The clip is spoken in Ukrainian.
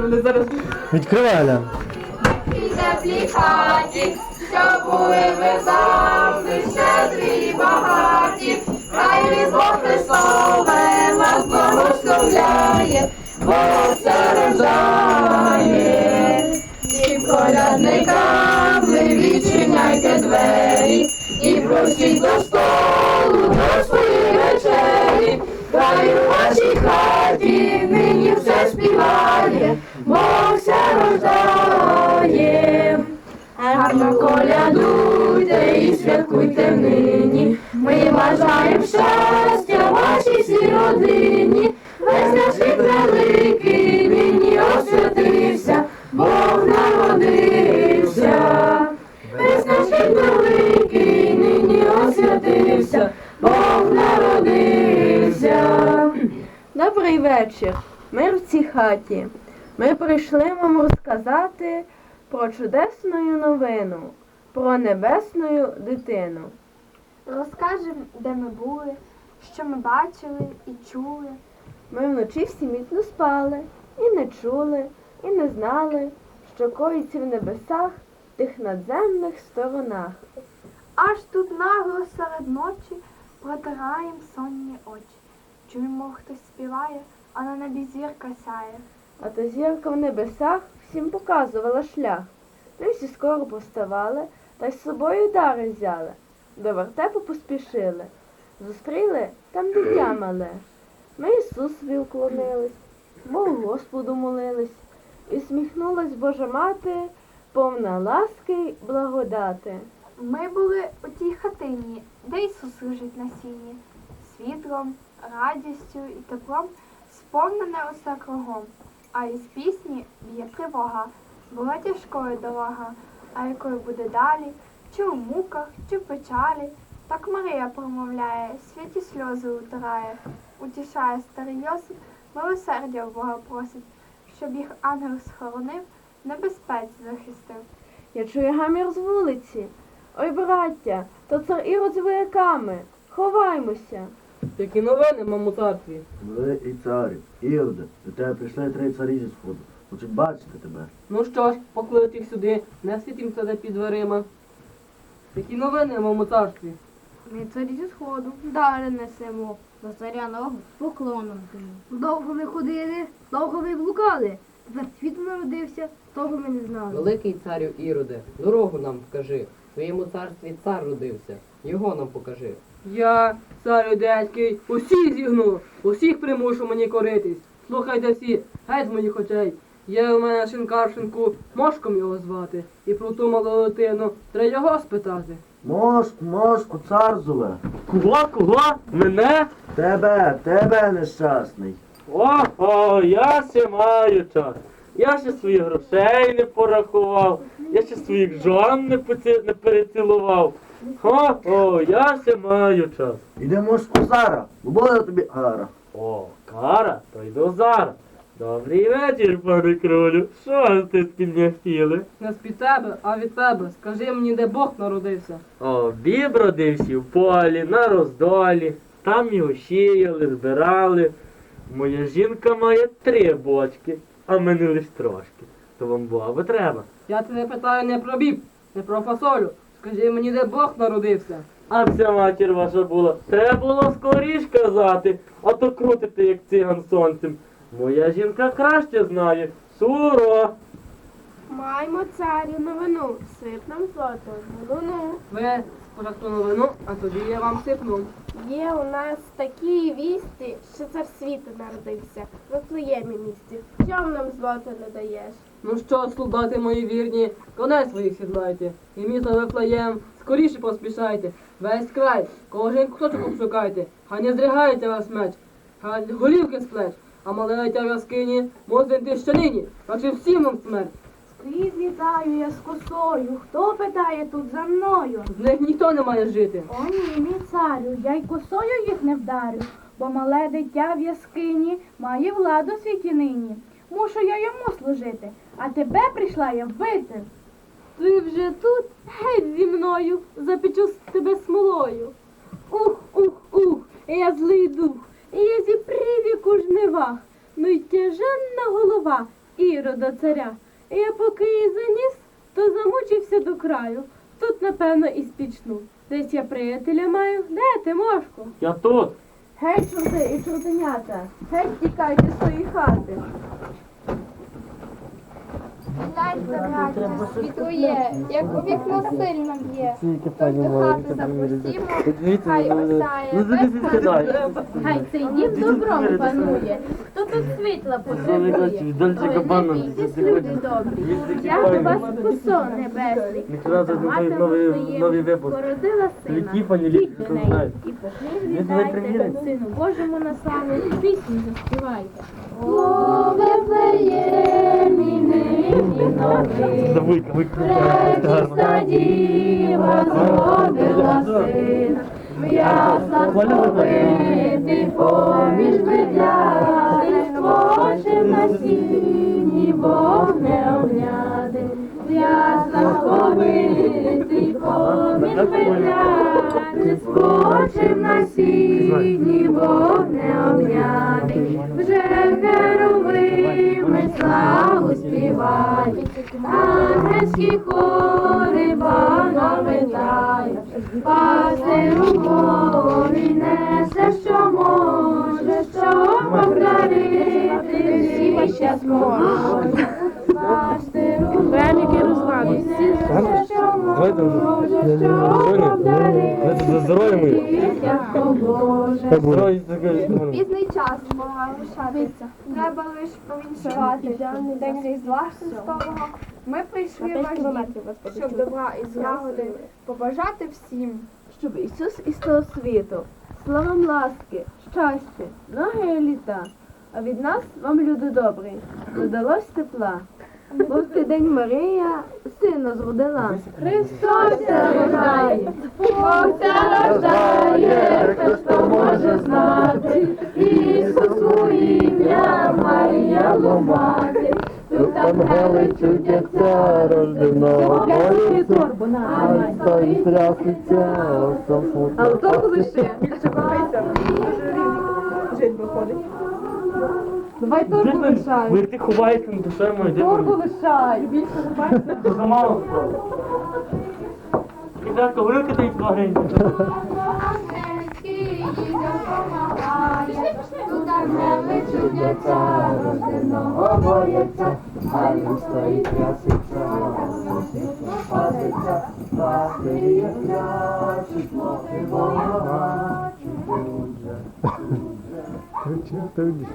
Вони зараз Відкривай, Аля. І теплій хаті, що були ви завжди щедрі і багаті, хай різдво Христове вас благословляє, бо все рождає. І колядникам ви відчиняйте двері, і просіть до столу співає, бо все рождає. Гарно колядуйте і святкуйте нині. Ми бажаємо щастя вашій всій родині. Весь наш світ великий нині освятився, Бог народився. Весь наш світ великий нині освятився, Бог народився. Добрий вечір. Ми в цій хаті. Ми прийшли вам розказати про чудесну новину, про небесну дитину. Розкажемо, де ми були, що ми бачили і чули. Ми вночі всі міцно спали, і не чули, і не знали, що коїться в небесах тих надземних сторонах. Аж тут нагло серед ночі протираєм сонні очі. Чуємо, хтось співає, а на небі зірка сяє. А та зірка в небесах всім показувала шлях. Ми всі скоро поставали та й з собою дари взяли. До вертепу поспішили. Зустріли там дитя мале. Ми Ісусові уклонились, Богу Господу молились. І сміхнулась Божа мати, повна ласки й благодати. Ми були у тій хатині, де Ісус лежить на сіні, світлом, радістю і теплом сповнене усе кругом. А із пісні б'є тривога, була тяжкою дорога, а якою буде далі, чи у муках, чи в печалі. Так Марія промовляє, святі сльози утирає, утішає старий Йосип, милосердя в Бога просить, щоб їх ангел схоронив, в небезпеці захистив. Я чую гамір з вулиці. Ой, браття, то цар Ірод з вояками. Ховаймося. Які новини, мамо царстві. Великий царю, Іроде, до тебе прийшли три царі зі сходу. Хочуть бачити тебе. Ну що ж, покличте їх сюди, не світім це під дверима. Які новини, мамо царстві. Ми царі зі сходу, дари несемо, до царя ногу поклоном кину. Довго ми ходили, довго ми блукали. Тепер світ народився, того ми не знали. Великий царю Іроде, дорогу нам вкажи. В твоєму царстві цар родився. Його нам покажи. Я, цар юдейський, усіх зігну, усіх примушу мені коритись. Слухайте всі, геть з моїх очей. Є у мене шинкаршинку, мошком його звати. І про ту малу дитину треба його спитати. Мошку, мошку, цар зове. Кого, кого? Мене? Тебе, тебе нещасний. Ого, я ще маю час. Я ще своїх грошей не порахував, я ще своїх жон не, поці... не перецілував. О, я ще маю час. Іде мошку зараз, бо буде тобі гара. О, кара, то йду зараз. Добрий вечір, пане кролю. Що ж ти з мене хотіли? Не з-під тебе, а від тебе. Скажи мені, де Бог народився. О, біб родився в полі, на роздолі. Там його сіяли, збирали. Моя жінка має три бочки, а мене лиш трошки. То вам баба треба. Я тебе питаю не про біб, не про фасолю. Скажи мені, де Бог народився. А вся матір ваша була. Треба було скоріш казати, а то крутите, як циган сонцем. Моя жінка краще знає. Суро. Маємо царю новину, сип нам злото, ну Ви новину, а тоді я вам сипну. Є у нас такі вісті, що цар світу народився, в Вифлеємі місті. Чом нам злото не даєш? Ну що, солдати мої вірні, коней своїх сідлайте, і місто Вифлеєм, скоріше поспішайте, весь край, кожен куточок обшукайте, хай не здригайте вас меч, хай голівки з плеч, а мале дитя в яскині, мозинти щанині, наче всім вам смерть. Скрізь літаю я з косою, хто питає тут за мною? З них ніхто не має жити. О ні, мій царю, я й косою їх не вдарю, бо мале дитя в яскині має владу світі нині. Мушу я йому служити, а тебе прийшла я вбити. Ти вже тут, геть зі мною, запечу з тебе смолою. Ух, ух, ух, я злий дух, і я зіпрів як жнивах, ну й тяженна голова, Ірода царя. І я поки її заніс, то замучився до краю. Тут, напевно, і спічну. Десь я приятеля маю. Де ти, мошку? Я тут. Геть, чорти і чортенята, геть тікайте з своєї хати. Браття, світлує, як у вікно сильно б'є. Тож до хати запросімо, хай осяє без сідай. Хай цей дім добром панує. Хто тут світла потребує? Ой, не бійтесь, люди добрі. Я до вас посол небесний. Мікрада Мати випуск. Породила сина. Літі, пані Літі, неї. І вітайте, тебе. Сину Божому на славу, пісню заспівайте. О, Вифлеємі Пречиста діва зродила сина, м'яса сповити поміж видяти, Скочив на сіні сповити поміж видяти, Скочив на сіні вогне огняти, вже геровими славу співають, ангельські хори Бога вітають, пастиру Божий несе, що може, що повторити всі щас може. Пастиру Великі розлади. несе, що може, що здоров'я моє. всі Боже. Здоров'я таке. Пізний час пора лишатися. Треба лиш повіншувати день Різдва Христового. Ми прийшли важні, щоб добра і злагоди побажати всім. Щоб Ісус із того світу, словом ласки, щастя, многі літа. А від нас вам, люди добрі, додалось тепла. Бо в той день Марія сина зродила. Христос рождає, Бог се рождає, хто може знати, Ісусу ім'я Марія ломати, тут ангели чудяться рожденого, торбу на стоїть трясеться, Але то лише. Давай торбу лишай. Ви ти ховаєшся на душе моє. Торбу лишай. Більше Замало. Ідатко, горілки дають два гривні. Ангельський допомагає, тут ангели чудяться, рожденого бояться, а він стоїть трясеться, паситься, пастирі плачуть, мовки Бога бачить, дуже, дуже.